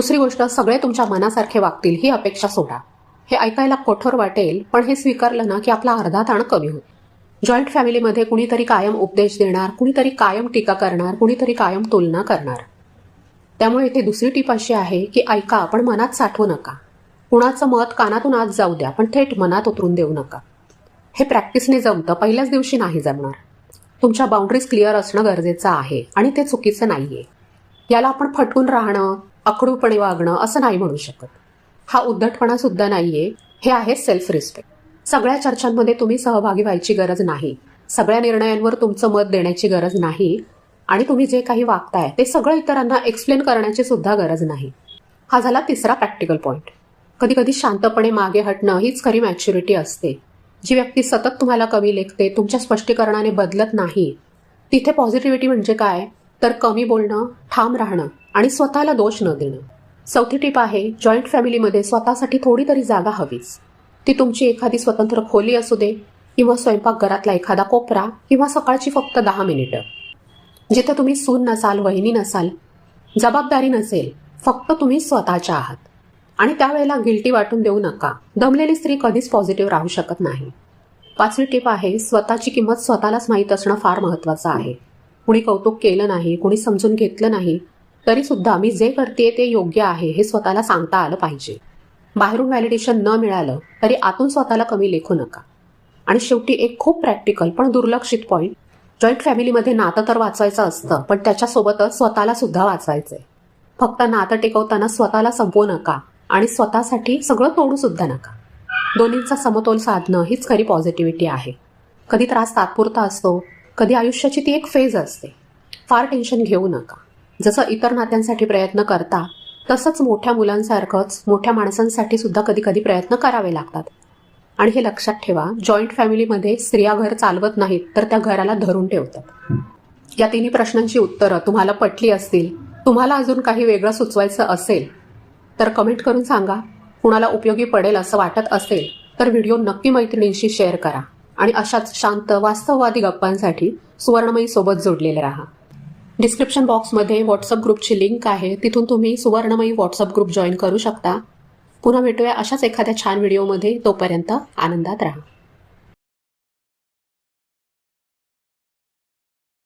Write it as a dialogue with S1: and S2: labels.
S1: दुसरी गोष्ट सगळे तुमच्या मनासारखे वागतील ही अपेक्षा सोडा. हे ऐकायला कठोर वाटेल पण हे स्वीकारलं ना की आपला अर्धा ताण कमी होईल. जॉईंट फॅमिलीमध्ये कुणीतरी कायम उपदेश देणार कुणीतरी कायम टीका करणार कुणीतरी कायम तुलना करणार. त्यामुळे इथे दुसरी टीप अशी आहे की ऐका पण मनात साठवू नका. कुणाचं मत कानातून आत जाऊ द्या पण थेट मनात उतरून देऊ नका. हे प्रॅक्टिसने जमतं पहिल्याच दिवशी नाही जमणार. तुमच्या बाउंड्रीज क्लिअर असणं गरजेचं आहे आणि ते चुकीचं नाही आहे याला आपण फटकून राहणं अकडूपणे वागणं असं नाही म्हणू शकत. हा उद्धटपणा सुद्धा नाहीये. हे आहे सेल्फ रिस्पेक्ट सगळ्या चर्चांमध्ये तुम्ही सहभागी व्हायची गरज नाही. सगळ्या निर्णयांवर तुमचं मत देण्याची गरज नाही. आणि तुम्ही जे काही वागताय ते सगळं इतरांना एक्सप्लेन करण्याची सुद्धा गरज नाही. हा झाला तिसरा प्रॅक्टिकल पॉईंट कधी कधी शांतपणे मागे हटणं हीच खरी मॅच्युरिटी असते. जी व्यक्ती सतत तुम्हाला कमी लेखते तुमच्या स्पष्टीकरणाने बदलत नाही. तिथे पॉझिटिव्हिटी म्हणजे काय? तर कमी बोलणं ठाम राहणं. आणि स्वतःला दोष न देणं. चौथी टीप आहे जॉईंट फॅमिलीमध्ये स्वतःसाठी थोडी तरी जागा हवीच. ती तुमची एखादी स्वतंत्र खोली असू दे किंवा स्वयंपाकघरातला एखादा कोपरा किंवा सकाळची फक्त दहा मिनिटं. जिथे तुम्ही सून नसाल वहिनी नसाल जबाबदारी नसेल फक्त तुम्ही स्वतःच्या आहात. आणि त्यावेळेला गिल्टी वाटून देऊ नका. दमलेली स्त्री कधीच पॉझिटिव्ह राहू शकत नाही. पाचवी टीप आहे स्वतःची किंमत स्वतःलाच माहीत असणं फार महत्त्वाचं आहे. कुणी कौतुक केलं नाही कुणी समजून घेतलं नाही तरी सुद्धा मी जे करते ते योग्य आहे हे स्वतःला सांगता आलं पाहिजे. बाहेरून व्हॅलिडेशन न मिळालं तरी आतून स्वतःला कमी लेखू नका. आणि शेवटी एक खूप प्रॅक्टिकल पण दुर्लक्षित पॉईंट जॉईंट फॅमिलीमध्ये नातं तर वाचवायचं असतं पण त्याच्यासोबतच स्वतःला सुद्धा वाचवायचंय. फक्त नातं टिकवताना स्वतःला संपवू नका आणि स्वतःसाठी सगळं तोडू सुद्धा नका. दोन्हींचा समतोल साधणं हीच खरी पॉझिटिव्हिटी आहे. कधी त्रास तात्पुरता असतो कधी आयुष्याची ती एक फेज असते. फार टेन्शन घेऊ नका. जसं इतर नात्यांसाठी प्रयत्न करता तसंच मोठ्या मुलांसारखंच मोठ्या माणसांसाठी सुद्धा कधी कधी प्रयत्न करावे लागतात. आणि हे लक्षात ठेवा जॉईंट फॅमिलीमध्ये स्त्रिया घर चालवत नाहीत तर त्या घराला धरून ठेवतात. या तिन्ही प्रश्नांची उत्तरं तुम्हाला पटली असतील तुम्हाला अजून काही वेगळं सुचवायचं असेल तर कमेंट करून सांगा. कुणाला उपयोगी पडेल असं वाटत असेल तर व्हिडिओ नक्की मैत्रिणींशी शेअर करा. आणि अशाच शांत वास्तववादी गप्पांसाठी सुवर्णमयी सोबत जोडलेले राहा. डिस्क्रिप्शन बॉक्समध्ये व्हॉट्सअप ग्रुपची लिंक आहे. तिथून तुम्ही सुवर्णमयी व्हॉट्सअप ग्रुप जॉईन करू शकता. पुन्हा भेटूया अशाच एखाद्या छान व्हिडिओमध्ये तोपर्यंत आनंदात राहा.